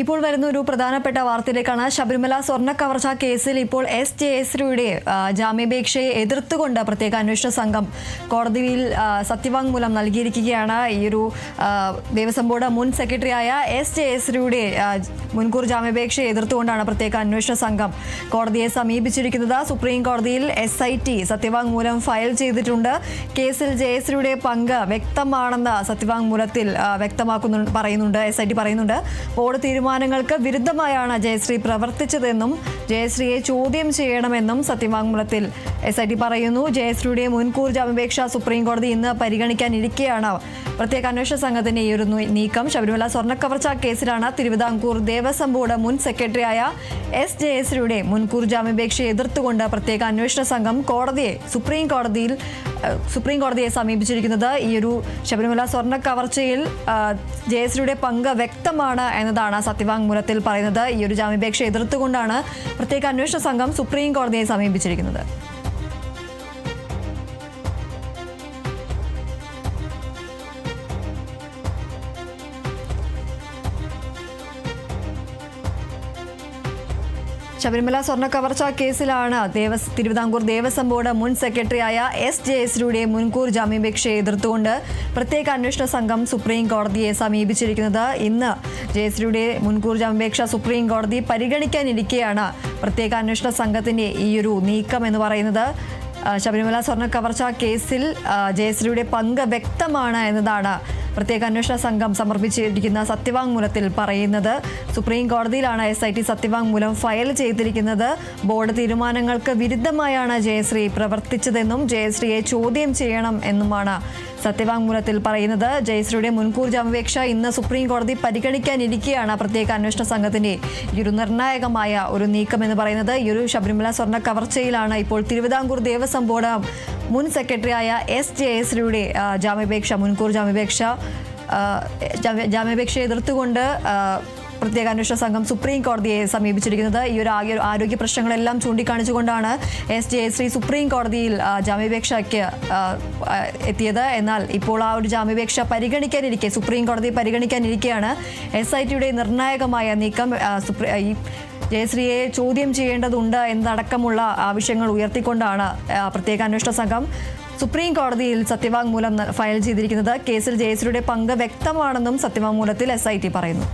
ഇപ്പോൾ വരുന്ന ഒരു പ്രധാനപ്പെട്ട വാർത്തയിലേക്കാണ് ശബരിമല സ്വർണ കവർച്ച കേസിൽ ഇപ്പോൾ എസ് ജെ എസ്രിയുടെ ജാമ്യാപേക്ഷയെ എതിർത്തുകൊണ്ട് പ്രത്യേക അന്വേഷണ സംഘം കോടതിയിൽ സത്യവാങ്മൂലം നൽകിയിരിക്കുകയാണ്. ഈ ഒരു ദേവസ്വം ബോർഡ് മുൻ സെക്രട്ടറിയായ എസ് ജെ എസ്രിയുടെ മുൻകൂർ ജാമ്യാപേക്ഷയെ എതിർത്തുകൊണ്ടാണ് പ്രത്യേക അന്വേഷണ സംഘം കോടതിയെ സമീപിച്ചിരിക്കുന്നത്. സുപ്രീം കോടതിയിൽ എസ് ഐ ടി സത്യവാങ്മൂലം ഫയൽ ചെയ്തിട്ടുണ്ട്. കേസിൽ ജയശ്രീയുടെ പങ്ക് വ്യക്തമാണെന്ന് സത്യവാങ്മൂലത്തിൽ വ്യക്തമാക്കുന്നു പറയുന്നുണ്ട് എസ് ഐ ടി പറയുന്നുണ്ട്. ബോർഡ് തീരുമാനങ്ങൾക്ക് വിരുദ്ധമായാണ് ജയശ്രീ പ്രവർത്തിച്ചതെന്നും ജയശ്രീയെ ചോദ്യം ചെയ്യണമെന്നും സത്യവാങ്മൂലത്തിൽ എസ് ഐ ടി പറയുന്നു. ജയശ്രീയുടെ മുൻകൂർ ജാമ്യാപേക്ഷ സുപ്രീം കോടതി ഇന്ന് പരിഗണിക്കാനിരിക്കെയാണ്. പ്രത്യേക അന്വേഷണ സംഘത്തിന്റെ ഈ ഒരു നീക്കം ശബരിമല സ്വർണക്കവർച്ച കേസിലാണ്. തിരുവിതാംകൂർ ദേവസ്വം ബോർഡ് മുൻ സെക്രട്ടറിയായ എസ് ജയശ്രീയുടെ മുൻകൂർ ജാമ്യാപേക്ഷയെ എതിർത്തുകൊണ്ട് പ്രത്യേക അന്വേഷണ സംഘം കോടതിയെ സുപ്രീം കോടതിയിൽ സുപ്രീം കോടതിയെ സമീപിച്ചിരിക്കുന്നത് ഈ ഒരു ശബരിമല സ്വർണ കവർച്ചയിൽ ജയശ്രീയുടെ പങ്ക് വ്യക്തമാണ് എന്നതാണ് സത്യവാങ്മൂലത്തിൽ പറയുന്നത് ഈ ഒരു ജാമ്യാപേക്ഷ എതിർത്തുകൊണ്ടാണ് പ്രത്യേക അന്വേഷണ സംഘം സുപ്രീം കോടതിയെ സമീപിച്ചിരിക്കുന്നത്. ശബരിമല സ്വർണ കവർച്ച കേസിലാണ് ദേവസ് തിരുവിതാംകൂർ ദേവസ്വം ബോർഡ് മുൻ സെക്രട്ടറിയായ എസ് ജെ എസ്രുടെ മുൻകൂർ ജാമ്യാപേക്ഷയെ എതിർത്തുകൊണ്ട് പ്രത്യേക അന്വേഷണ സംഘം സുപ്രീം കോടതിയെ സമീപിച്ചിരിക്കുന്നത്. ഇന്ന് ജയശ്രീയുടെ മുൻകൂർ ജാമ്യാപേക്ഷ സുപ്രീം കോടതി പരിഗണിക്കാനിരിക്കെയാണ് പ്രത്യേക അന്വേഷണ സംഘത്തിന്റെ ഈയൊരു നീക്കം എന്ന് പറയുന്നത്. ശബരിമല സ്വർണ കവർച്ച കേസിൽ ജയശ്രീയുടെ പങ്ക് വ്യക്തമാണ് എന്നതാണ് പ്രത്യേക അന്വേഷണ സംഘം സമർപ്പിച്ചിരിക്കുന്ന സത്യവാങ്മൂലത്തിൽ പറയുന്നത് സുപ്രീം കോടതിയിലാണ് എസ് ഐ ടി സത്യവാങ്മൂലം ഫയൽ ചെയ്തിരിക്കുന്നത്. ബോർഡ് തീരുമാനങ്ങൾക്ക് വിരുദ്ധമായാണ് ജയശ്രീ പ്രവർത്തിച്ചതെന്നും ജയശ്രീയെ ചോദ്യം ചെയ്യണം എന്നുമാണ് സത്യവാങ്മൂലത്തിൽ പറയുന്നത്. ജയശ്രീയുടെ മുൻകൂർ ജാമ്യാപേക്ഷ ഇന്ന് സുപ്രീം കോടതി പരിഗണിക്കാനിരിക്കെയാണ് പ്രത്യേക അന്വേഷണ സംഘത്തിന്റെ ഈ ഒരു നിർണായകമായ ഒരു നീക്കം എന്ന് പറയുന്നത്. ഈ ഒരു ശബരിമല സ്വർണ കവർച്ചയിലാണ് ഇപ്പോൾ തിരുവിതാംകൂർ ദേവസ്വം ബോർഡ് മുൻ സെക്രട്ടറിയായ എസ് ജയശ്രീയുടെ ജാമ്യാപേക്ഷ മുൻകൂർ ജാമ്യാപേക്ഷ ജാമ്യാപേക്ഷയെ എതിർത്തുകൊണ്ട് പ്രത്യേക അന്വേഷണ സംഘം സുപ്രീം കോടതിയെ സമീപിച്ചിരിക്കുന്നത്. ഈ ഒരു ആരോഗ്യ പ്രശ്നങ്ങളെല്ലാം ചൂണ്ടിക്കാണിച്ചുകൊണ്ടാണ് എസ് ജയശ്രീ സുപ്രീം കോടതിയിൽ ജാമ്യപേക്ഷയ്ക്ക് എത്തിയത്. എന്നാൽ ഇപ്പോൾ ആ ഒരു ജാമ്യാപേക്ഷ പരിഗണിക്കാനിരിക്കെ സുപ്രീം കോടതി പരിഗണിക്കാനിരിക്കെയാണ് എസ് ഐ ടിയുടെ നിർണായകമായ നീക്കം ജയശ്രീയെ ചോദ്യം ചെയ്യേണ്ടതുണ്ട് എന്നടക്കമുള്ള ആവശ്യങ്ങൾ ഉയർത്തിക്കൊണ്ടാണ് പ്രത്യേക അന്വേഷണ സംഘം സുപ്രീം കോടതിയിൽ സത്യവാങ്മൂലം ഫയൽ ചെയ്തിരിക്കുന്നത്. കേസിൽ ജയശ്രീയുടെ പങ്ക് വ്യക്തമാണെന്നും സത്യവാങ്മൂലത്തിൽ എസ് പറയുന്നു.